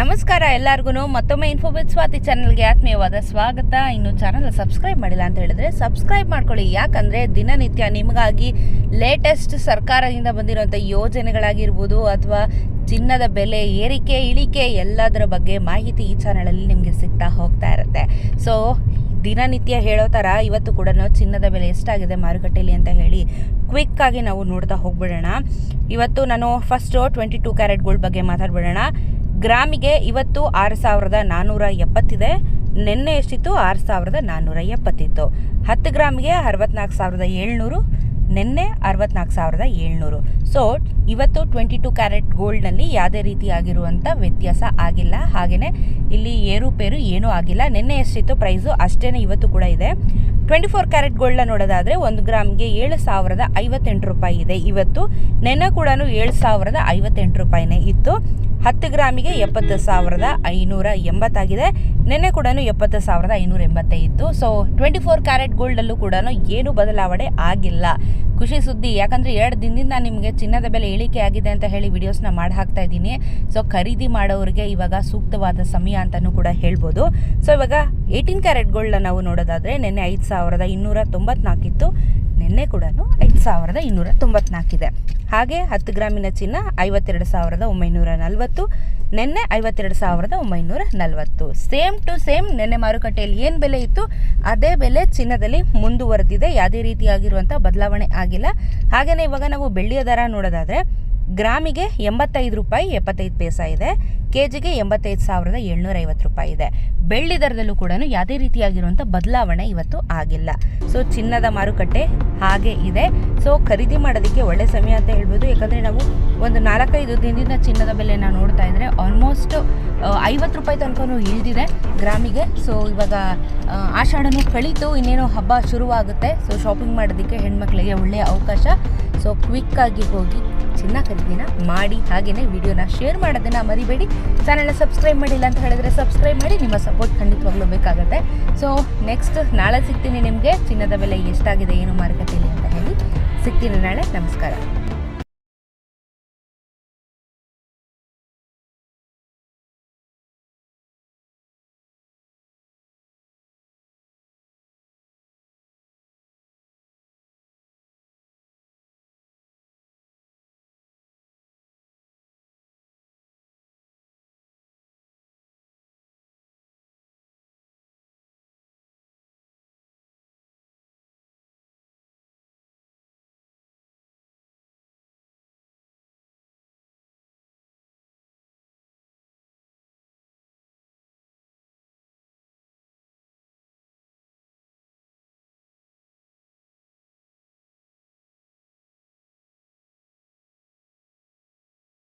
ನಮಸ್ಕಾರ ಎಲ್ಲರಿಗೂ ಮತ್ತೊಮ್ಮೆ ಇನ್ಫೋಬಿಟ್ ಸ್ವಾತಿ ಚಾನಲ್ಗೆ ಆತ್ಮೀಯವಾದ ಸ್ವಾಗತ. ಇನ್ನು ಚಾನಲ್ ಸಬ್ಸ್ಕ್ರೈಬ್ ಮಾಡಿಲ್ಲ ಅಂತ ಹೇಳಿದ್ರೆ ಸಬ್ಸ್ಕ್ರೈಬ್ ಮಾಡ್ಕೊಳ್ಳಿ. ಯಾಕಂದರೆ ದಿನನಿತ್ಯ ನಿಮಗಾಗಿ ಲೇಟೆಸ್ಟ್ ಸರ್ಕಾರದಿಂದ ಬಂದಿರುವಂಥ ಯೋಜನೆಗಳಾಗಿರ್ಬೋದು ಅಥವಾ ಚಿನ್ನದ ಬೆಲೆ, ಏರಿಕೆ, ಇಳಿಕೆ ಎಲ್ಲದರ ಬಗ್ಗೆ ಮಾಹಿತಿ ಈ ಚಾನಲಲ್ಲಿ ನಿಮಗೆ ಸಿಗ್ತಾ ಹೋಗ್ತಾ ಇರುತ್ತೆ. ಸೊ ದಿನನಿತ್ಯ ಹೇಳೋ ಥರ ಇವತ್ತು ಕೂಡ ಚಿನ್ನದ ಬೆಲೆ ಎಷ್ಟಾಗಿದೆ ಮಾರುಕಟ್ಟೆಯಲ್ಲಿ ಅಂತ ಹೇಳಿ ಕ್ವಿಕ್ ಆಗಿ ನಾವು ನೋಡ್ತಾ ಹೋಗ್ಬಿಡೋಣ. ಇವತ್ತು ನಾನು first twenty two carat gold ಬಗ್ಗೆ ಮಾತಾಡ್ಬಿಡೋಣ. ಗ್ರಾಮಿಗೆ ಇವತ್ತು ಆರು ಸಾವಿರದ ನಾನ್ನೂರ ಎಪ್ಪತ್ತಿದೆ. ನಿನ್ನೆ ಎಷ್ಟಿತ್ತು? ಆರು ಸಾವಿರದ ನಾನ್ನೂರ ಎಪ್ಪತ್ತಿತ್ತು. ಹತ್ತು ಗ್ರಾಮಿಗೆ ಅರವತ್ನಾಲ್ಕು ಸಾವಿರದ ಏಳ್ನೂರು. ನಿನ್ನೆ ಅರವತ್ನಾಲ್ಕು ಸಾವಿರದ ಏಳ್ನೂರು. ಸೊ ಇವತ್ತು ಟ್ವೆಂಟಿ ಟು ಕ್ಯಾರೆಟ್ ಗೋಲ್ಡ್ನಲ್ಲಿ ಯಾವುದೇ ರೀತಿಯಾಗಿರುವಂಥ ವ್ಯತ್ಯಾಸ ಆಗಿಲ್ಲ. ಹಾಗೆಯೇ ಇಲ್ಲಿ ಏರುಪೇರು ಏನೂ ಆಗಿಲ್ಲ. ನಿನ್ನೆ ಎಷ್ಟಿತ್ತು? ಪ್ರೈಸು ಅಷ್ಟೇ ಇವತ್ತು ಕೂಡ ಇದೆ. ಟ್ವೆಂಟಿ ಫೋರ್ ಕ್ಯಾರೆಟ್ ನೋಡೋದಾದರೆ ಒಂದು ಗ್ರಾಮ್ಗೆ ಏಳು ಸಾವಿರದ ಐವತ್ತೆಂಟು ರೂಪಾಯಿ ಇದೆ. ಇವತ್ತು ನೆನ್ನೆ ಕೂಡ ಏಳು ಸಾವಿರದ ಐವತ್ತೆಂಟು ರೂಪಾಯಿನೇ ಇತ್ತು. ಹತ್ತು ಗ್ರಾಮಿಗೆ ಎಪ್ಪತ್ತು ಸಾವಿರದ ಐನೂರ ಎಂಬತ್ತಾಗಿದೆ. ನಿನ್ನೆ ಕೂಡ ಎಪ್ಪತ್ತು ಸಾವಿರದ ಐನೂರ ಎಂಬತ್ತೇ ಇತ್ತು. ಸೊ ಟ್ವೆಂಟಿ ಫೋರ್ ಕ್ಯಾರೆಟ್ ಗೋಲ್ಡಲ್ಲೂ ಕೂಡ ಏನು ಬದಲಾವಣೆ ಆಗಿಲ್ಲ. ಖುಷಿ ಸುದ್ದಿ. ಯಾಕಂದರೆ ಎರಡು ದಿನದಿಂದ ನಿಮಗೆ ಚಿನ್ನದ ಬೆಲೆ ಇಳಿಕೆ ಆಗಿದೆ ಅಂತ ಹೇಳಿ ವಿಡಿಯೋಸ್ನ ಮಾಡಿ ಹಾಕ್ತಾ ಇದ್ದೀನಿ. ಸೊ ಖರೀದಿ ಮಾಡೋರಿಗೆ ಇವಾಗ ಸೂಕ್ತವಾದ ಸಮಯ ಅಂತಲೂ ಕೂಡ ಹೇಳ್ಬೋದು. ಸೊ ಇವಾಗ ಏಯ್ಟೀನ್ ಕ್ಯಾರೆಟ್ ನಾವು ನೋಡೋದಾದರೆ, ನಿನ್ನೆ ಐದು ಸಾವಿರದ ಇನ್ನೂರ ತೊಂಬತ್ನಾಲ್ಕಿತ್ತು. ನಿನ್ನೆ ಕೂಡ ಐದು ಸಾವಿರದ ಇನ್ನೂರ ತೊಂಬತ್ನಾಲ್ಕಿದೆ. ಹಾಗೆ ಹತ್ತು ಗ್ರಾಮಿನ ಚಿನ್ನ ಐವತ್ತೆರಡು ಸಾವಿರದ ಒಂಬೈನೂರ ನಲವತ್ತು, ನಿನ್ನೆ ಐವತ್ತೆರಡು ಸಾವಿರದ ಒಂಬೈನೂರ ನಲವತ್ತು. ಸೇಮ್ ಟು ಸೇಮ್ ನಿನ್ನೆ ಮಾರುಕಟ್ಟೆಯಲ್ಲಿ ಏನು ಬೆಲೆ ಇತ್ತು? ಅದೇ ಬೆಲೆ ಚಿನ್ನದಲ್ಲಿ ಮುಂದುವರೆದಿದೆ. ಯಾವುದೇ ರೀತಿಯಾಗಿರುವಂಥ ಬದಲಾವಣೆ ಆಗಿಲ್ಲ. ಹಾಗೆಯೇ ಇವಾಗ ನಾವು ಬೆಳ್ಳಿಯ ದರ ನೋಡೋದಾದರೆ ಗ್ರಾಮಿಗೆ ಎಂಬತ್ತೈದು ರೂಪಾಯಿ ಎಪ್ಪತ್ತೈದು ಪೈಸ ಇದೆ ಕೆ ಜಿಗೆ ಎಂಬತ್ತೈದು ಸಾವಿರದ ಏಳ್ನೂರ ಐವತ್ತು ರೂಪಾಯಿ ಇದೆ. ಬೆಳ್ಳಿ ದರದಲ್ಲೂ ಕೂಡ ಯಾವುದೇ ರೀತಿಯಾಗಿರುವಂಥ ಬದಲಾವಣೆ ಇವತ್ತು ಆಗಿಲ್ಲ. ಸೊ ಚಿನ್ನದ ಮಾರುಕಟ್ಟೆ ಹಾಗೆ ಇದೆ. ಸೊ ಖರೀದಿ ಮಾಡೋದಕ್ಕೆ ಒಳ್ಳೆ ಸಮಯ ಅಂತ ಹೇಳ್ಬೋದು. ಯಾಕಂದರೆ ನಾವು ಒಂದು ನಾಲ್ಕೈದು ದಿನದಿಂದ ಚಿನ್ನದ ಬೆಲೆನ ನೋಡ್ತಾ ಇದ್ದರೆ ಆಲ್ಮೋಸ್ಟ್ ಐವತ್ತು ರೂಪಾಯಿ ತನಕನೂ ಇಳಿದಿದೆ ಗ್ರಾಮಿಗೆ. ಸೊ ಇವಾಗ ಆಷಾಢನೂ ಕಳೀತು, ಇನ್ನೇನೋ ಹಬ್ಬ ಶುರುವಾಗುತ್ತೆ. ಸೊ ಶಾಪಿಂಗ್ ಮಾಡೋದಕ್ಕೆ ಹೆಣ್ಮಕ್ಳಿಗೆ ಒಳ್ಳೆಯ ಅವಕಾಶ. ಸೊ ಕ್ವಿಕ್ಕಾಗಿ ಹೋಗಿ ಚಿನ್ನ ಖರೀದಿನ ಮಾಡಿ ಹಾಗೆಯೇ ವಿಡಿಯೋನ ಶೇರ್ ಮಾಡೋದನ್ನು ಮರಿಬೇಡಿ. ಚಾನಲ್ನ ಸಬ್ಸ್ಕ್ರೈಬ್ ಮಾಡಿಲ್ಲ ಅಂತ ಹೇಳಿದ್ರೆ ಸಬ್ಸ್ಕ್ರೈಬ್ ಮಾಡಿ, ನಿಮ್ಮ ಸಪೋರ್ಟ್ ಖಂಡಿತವಾಗ್ಲೂ ಬೇಕಾಗುತ್ತೆ. ಸೊ ನೆಕ್ಸ್ಟ್ ನಾಳೆ ಸಿಗ್ತೀನಿ ನಿಮಗೆ. ಚಿನ್ನದ ಬೆಲೆ ಎಷ್ಟಾಗಿದೆ, ಏನು ಮಾರುಕಟ್ಟೆಯಲ್ಲಿ ಅಂತ ಹೇಳಿ ಸಿಗ್ತೀನಿ ನಾಳೆ. ನಮಸ್ಕಾರ.